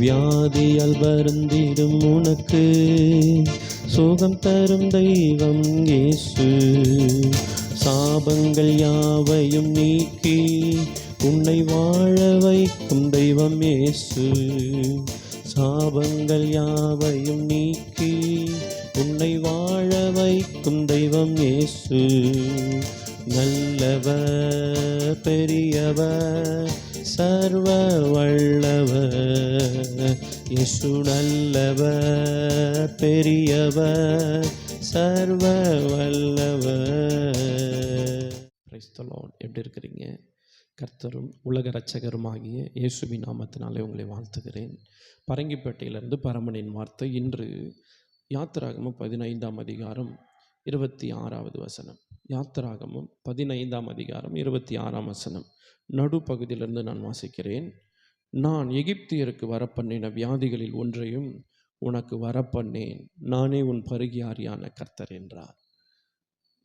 வியாதியால் வருந்திடும் உனக்கு. சுகம் தரும் தெய்வம் இயேசு. சாபங்கள் யாவையும் நீக்கி உன்னை வாழ வைக்கும் தெய்வம் இயேசு. சாபங்கள் யாவையும் நீக்கி உன்னை வாழ வைக்கும் தெய்வம் இயேசு. நல்லவர் பெரியவர் சர்வ வல்லவர். இயேசு நல்லவர் பெரியவர் சர்வ வல்லவர் எப்படி இருக்கிறீங்க? கர்த்தரும் உலக இரட்சகருமாகிய இயேசுவி நாமத்தினாலே உங்களை வாழ்த்துகிறேன். பரங்கிப்பேட்டையிலிருந்து பரமனின் வார்த்தை இன்று யாத்திராகமம் பதினைந்தாம் அதிகாரம் இருபத்தி ஆறாவது வசனம். யாத்திராகமம் பதினைந்தாம் அதிகாரம் இருபத்தி ஆறாம் வசனம். நடுப்பகுதியிலிருந்து நான் வாசிக்கிறேன். நான் எகிப்தியருக்கு வரப்பண்ணின வியாதிகளில் ஒன்றையும் உனக்கு வரப்பண்ணேன். நானே உன் பருகியாரியான கர்த்தர் என்றார்.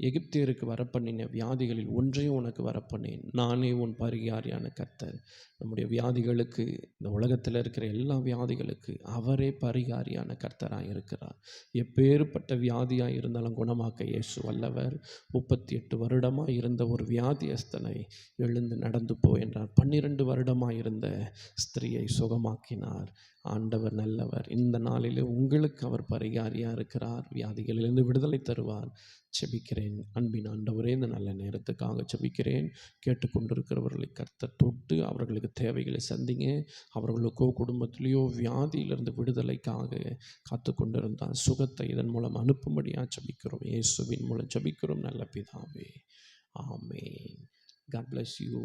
எகிப்தியருக்கு வரப்பண்ணின வியாதிகளில் ஒன்றையும் உனக்கு வரப்பண்ணேன் நானே உன் பரிகாரியான கர்த்தர். நம்முடைய வியாதிகளுக்கு இந்த உலகத்தில் இருக்கிற எல்லா வியாதிகளுக்கு அவரே பரிகாரியான கர்த்தராக இருக்கிறார். எப்பேற்பட்ட வியாதியாக இருந்தாலும் குணமாக்க இயேசு வல்லவர். முப்பத்தி எட்டு வருடமாக இருந்த ஒரு வியாதியஸ்தனை எழுந்து நடந்து போ என்றார். பன்னிரண்டு வருடமாக இருந்த ஸ்திரியை சுகமாக்கினார். ஆண்டவர் நல்லவர். இந்த நாளிலே உங்களுக்கு அவர் பரிகாரியாக இருக்கிறார். வியாதிகளிலிருந்து விடுதலை தருவார். செபிக்கிறேன். அன்பின் ஆண்டவரே இந்த நல்ல நேரத்துக்காக செபிக்கிறேன். கேட்டுக்கொண்டிருக்கிறவர்களை கருத்தை தொட்டு அவர்களுக்கு தேவைகளை சந்திங்க. அவர்களுக்கோ குடும்பத்திலேயோ வியாதியிலிருந்து விடுதலைக்காக காத்து கொண்டிருந்தால் சுகத்தை இதன் மூலம் அனுப்பும்படியாக செபிக்கிறோம். இயேசுவின் மூலம் செபிக்கிறோம். நல்ல பிதாவே. ஆமே காட் பிளஸ் யூ